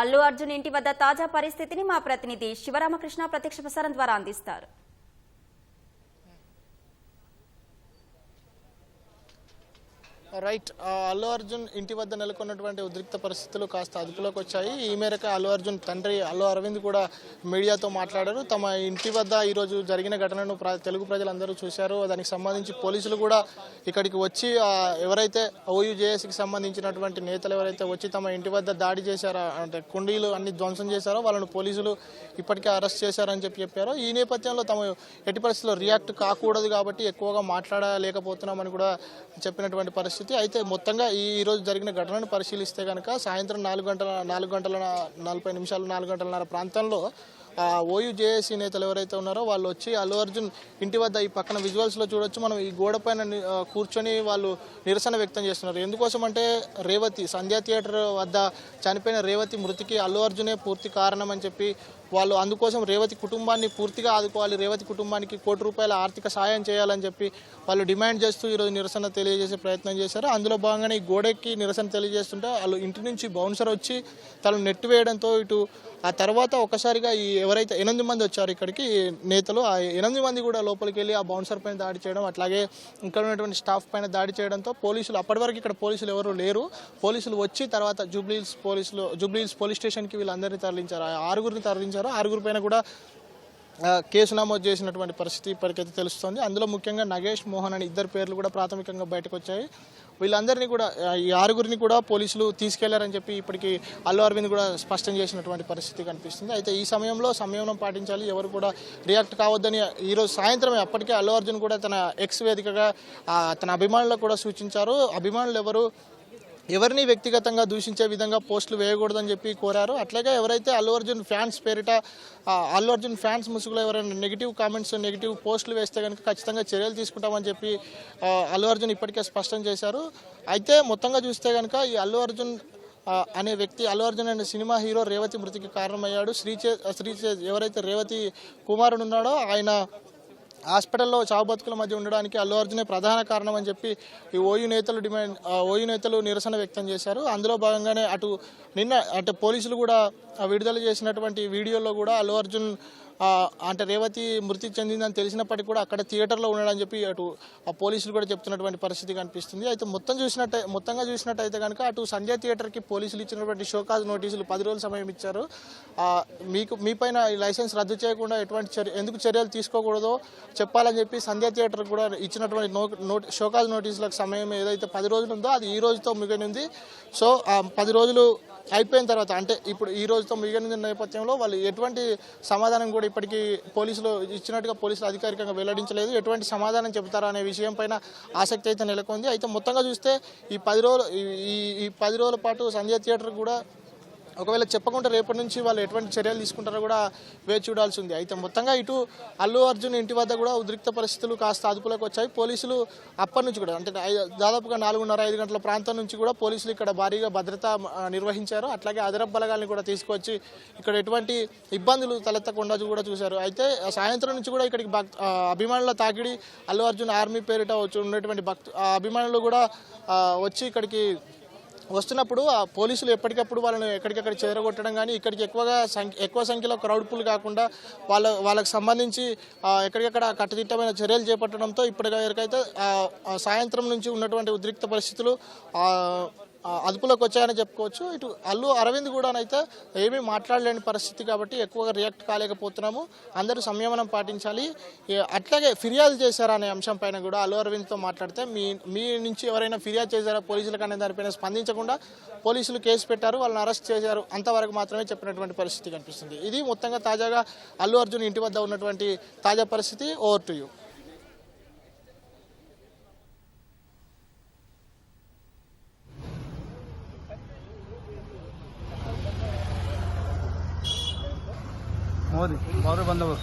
అల్లు అర్జున్ ఇంటి వద్ద తాజా పరిస్థితిని మా ప్రతినిధి శివరామకృష్ణ ప్రత్యక్ష ప్రసారం ద్వారా అందిస్తారు. రైట్. అల్లు అర్జున్ ఇంటి వద్ద నెలకొన్నటువంటి ఉద్రిక్త పరిస్థితులు కాస్త అదుపులోకి వచ్చాయి. ఈ మేరకు అల్లు అర్జున్ తండ్రి అల్లు అరవింద్ కూడా మీడియాతో మాట్లాడారు. తమ ఇంటి వద్ద ఈరోజు జరిగిన ఘటనను ప్ర- తెలుగు ప్రజలందరూ చూశారు. దానికి సంబంధించి పోలీసులు కూడా ఇక్కడికి వచ్చి ఎవరైతే ఓయూజేఎస్కి సంబంధించినటువంటి నేతలు ఎవరైతే వచ్చి తమ ఇంటి వద్ద దాడి చేశారో అంటే కుండీలు అన్ని ధ్వంసం చేశారో వాళ్ళను పోలీసులు ఇప్పటికే అరెస్ట్ చేశారని చెప్పి చెప్పారు. ఈ నేపథ్యంలో తమ ఎట్టి పరిస్థితుల్లో రియాక్ట్ కాకూడదు కాబట్టి ఎక్కువగా మాట్లాడలేకపోతున్నామని కూడా చెప్పినటువంటి పరిస్థితి అయితే మొత్తంగా ఈ రోజు జరిగిన ఘటనను పరిశీలిస్తే కనుక సాయంత్రం నాలుగు గంటల నాలుగు గంటల నలభై నిమిషాలు నాలుగు గంటలన్నర ప్రాంతంలో ఆ ఓయూ జేఏసీ నేతలు ఎవరైతే ఉన్నారో వాళ్ళు వచ్చి అల్లు అర్జున్ ఇంటి వద్ద ఈ పక్కన విజువల్స్లో చూడొచ్చు. మనం ఈ గోడ పైన కూర్చొని వాళ్ళు నిరసన వ్యక్తం చేస్తున్నారు. ఎందుకోసం అంటే రేవతి సంధ్యా థియేటర్ వద్ద చనిపోయిన రేవతి మృతికి అల్లు అర్జునే పూర్తి కారణం అని చెప్పి వాళ్ళు అందుకోసం రేవతి కుటుంబాన్ని పూర్తిగా ఆదుకోవాలి. రేవతి కుటుంబానికి కోటి రూపాయల ఆర్థిక సాయం చేయాలని చెప్పి వాళ్ళు డిమాండ్ చేస్తూ ఈరోజు నిరసన తెలియజేసే ప్రయత్నం చేశారు. అందులో భాగంగానే ఈ గోడెక్కి నిరసన తెలియజేస్తుంటే వాళ్ళు ఇంటి నుంచి బౌన్సర్ వచ్చి తను నెట్టు వేయడంతో ఇటు ఆ తర్వాత ఒక్కసారిగా ఈ ఎవరైతే ఎనిమిది మంది వచ్చారు ఇక్కడికి నేతలు ఆ ఎనిమిది మంది కూడా లోపలికి వెళ్ళి ఆ బౌన్సర్ పైన దాడి చేయడం అట్లాగే ఇక్కడ ఉన్నటువంటి స్టాఫ్ పైన దాడి చేయడంతో పోలీసులు అప్పటి వరకు ఇక్కడ పోలీసులు ఎవరు లేరు. పోలీసులు వచ్చి తర్వాత జూబ్లీహిల్స్ పోలీసులు జూబ్లీహిల్స్ పోలీస్ స్టేషన్కి వీళ్ళందరినీ తరలించారు. ఆ ఆరుగురిని తరలించారు. ఆరుగురి పైన కూడా కేసు నమోదు చేసినటువంటి పరిస్థితి ఇప్పటికైతే తెలుస్తోంది. అందులో ముఖ్యంగా నగేష్ మోహన్ అని ఇద్దరు పేర్లు కూడా ప్రాథమికంగా బయటకు వచ్చాయి. వీళ్ళందరినీ కూడా ఈ ఆరుగురిని కూడా పోలీసులు తీసుకెళ్ళారని చెప్పి ఇప్పటికి అల్లు అరవింద్ కూడా స్పష్టం చేసినటువంటి పరిస్థితి కనిపిస్తుంది. అయితే ఈ సమయంలో సంయమనం పాటించాలి ఎవరు కూడా రియాక్ట్ కావద్దని ఈరోజు సాయంత్రమే అప్పటికే అల్లు అర్జున్ కూడా తన ఎక్స్ వేదికగా తన అభిమానులకు కూడా సూచించారు. అభిమానులు ఎవరు? ఎవరిని వ్యక్తిగతంగా దూషించే విధంగా పోస్టులు వేయకూడదని చెప్పి కోరారు అట్లాగే ఎవరైతే అల్లు అర్జున్ ఫ్యాన్స్ పేరిట అల్లు అర్జున్ ఫ్యాన్స్ ముసుగులో ఎవరైనా నెగిటివ్ కామెంట్స్ నెగిటివ్ పోస్టులు వేస్తే కనుక ఖచ్చితంగా చర్యలు తీసుకుంటామని చెప్పి అల్లు అర్జున్ ఇప్పటికే స్పష్టం చేశారు. అయితే మొత్తంగా చూస్తే కనుక ఈ అల్లు అర్జున్ అనే వ్యక్తి అల్లు అర్జున్ అనే సినిమా హీరో రేవతి మృతికి కారణమయ్యాడు. శ్రీచే శ్రీచే ఎవరైతే రేవతి కుమారుడు ఉన్నాడో ఆయన హాస్పిటల్లో చావు బతుకుల మధ్య ఉండడానికి అల్లు అర్జునే ప్రధాన కారణం అని చెప్పి ఈ ఓయూ నేతలు డిమాండ్ ఓయూ నేతలు నిరసన వ్యక్తం చేశారు. అందులో భాగంగానే అటు నిన్న అంటే పోలీసులు కూడా విడుదల చేసినటువంటి వీడియోలో కూడా అల్లు అర్జున్ అంటే రేవతి మృతి చెందిందని తెలిసినప్పటికీ కూడా అక్కడ థియేటర్లో ఉన్నాడని చెప్పి అటు ఆ పోలీసులు కూడా చెప్తున్నటువంటి పరిస్థితి కనిపిస్తుంది. అయితే మొత్తం చూసినట్టే మొత్తంగా చూసినట్టయితే కనుక అటు సంజయ్ థియేటర్కి పోలీసులు ఇచ్చినటువంటి షోకాజ్ నోటీసులు పది రోజుల సమయం ఇచ్చారు. మీకు మీపైన ఈ లైసెన్స్ రద్దు చేయకుండా ఎటువంటి చర్య ఎందుకు చర్యలు తీసుకోకూడదో చెప్పాలని చెప్పి సంధ్యా థియేటర్ కూడా ఇచ్చినటువంటి నో నోట్ షోకాజ్ నోటీసులకు సమయం ఏదైతే పది రోజులు ఉందో అది ఈ రోజుతో మిగిలింది సో ఆ పది రోజులు అయిపోయిన తర్వాత అంటే ఇప్పుడు ఈ రోజుతో మిగిలిన నేపథ్యంలో వాళ్ళు ఎటువంటి సమాధానం కూడా ఇప్పటికీ పోలీసులు ఇచ్చినట్టుగా పోలీసులు అధికారికంగా వెల్లడించలేదు. ఎటువంటి సమాధానం చెబుతారా అనే విషయం పైన ఆసక్తి అయితే నెలకొంది. అయితే మొత్తంగా చూస్తే ఈ పది రోజులు ఈ- ఈ ఈ పది రోజుల పాటు సంధ్యా థియేటర్ కూడా ఒకవేళ చెప్పకుండా రేపటి నుంచి వాళ్ళు ఎటువంటి చర్యలు తీసుకుంటారో కూడా వేచి చూడాల్సి ఉంది. అయితే మొత్తంగా ఇటు అల్లు అర్జున్ ఇంటి వద్ద కూడా ఉద్రిక్త పరిస్థితులు కాస్త అదుపులోకి వచ్చాయి. పోలీసులు అప్పటి నుంచి కూడా అంటే దాదాపుగా నాలుగున్నర ఐదు గంటల ప్రాంతం నుంచి కూడా పోలీసులు ఇక్కడ భారీగా భద్రత నిర్వహించారు. అట్లాగే అదనపు బలగాల్ని కూడా తీసుకొచ్చి ఇక్కడ ఎటువంటి ఇబ్బందులు తలెత్తకుండా కూడా చూశారు. అయితే సాయంత్రం నుంచి కూడా ఇక్కడికి అభిమానుల తాకిడి అల్లు అర్జున్ ఆర్మీ పేరిట వచ్చి ఉన్నటువంటి భక్తు అభిమానులు కూడా వచ్చి ఇక్కడికి వస్తున్నప్పుడు ఆ పోలీసులు ఎప్పటికప్పుడు వాళ్ళని ఎక్కడికక్కడ చెదరగొట్టడం కానీ ఇక్కడికి ఎక్కువగా సంఖ్య ఎక్కువ సంఖ్యలో క్రౌడ్ పుల్ కాకుండా వాళ్ళ వాళ్ళకి సంబంధించి ఎక్కడికక్కడ కట్టుదిట్టమైన చర్యలు చేపట్టడంతో ఇప్పటి ఆ, సాయంత్రం నుంచి ఉన్నటువంటి ఉద్రిక్త పరిస్థితులు అదుపులోకి వచ్చాయని చెప్పుకోవచ్చు. ఇటు అల్లు అరవింద్ కూడా అయితే ఏమీ మాట్లాడలేని పరిస్థితి కాబట్టి ఎక్కువగా రియాక్ట్ కాలేకపోతున్నాము. అందరూ సంయమనం పాటించాలి. అట్లాగే ఫిర్యాదు చేశారా అనే అంశం పైన కూడా అల్లు అరవింద్తో మాట్లాడితే మీ మీ నుంచి ఎవరైనా ఫిర్యాదు చేశారా? పోలీసులకు అనే దానిపైన స్పందించకుండా పోలీసులు కేసు పెట్టారు వాళ్ళని అరెస్ట్ చేశారు. అంతవరకు మాత్రమే చెప్పినటువంటి పరిస్థితి కనిపిస్తుంది. ఇది మొత్తంగా తాజాగా అల్లు అర్జున్ ఇంటి వద్ద ఉన్నటువంటి తాజా పరిస్థితి. ఓవర్ టు యూ ಮೋದಿ ಅವರು ಬಂದವರು.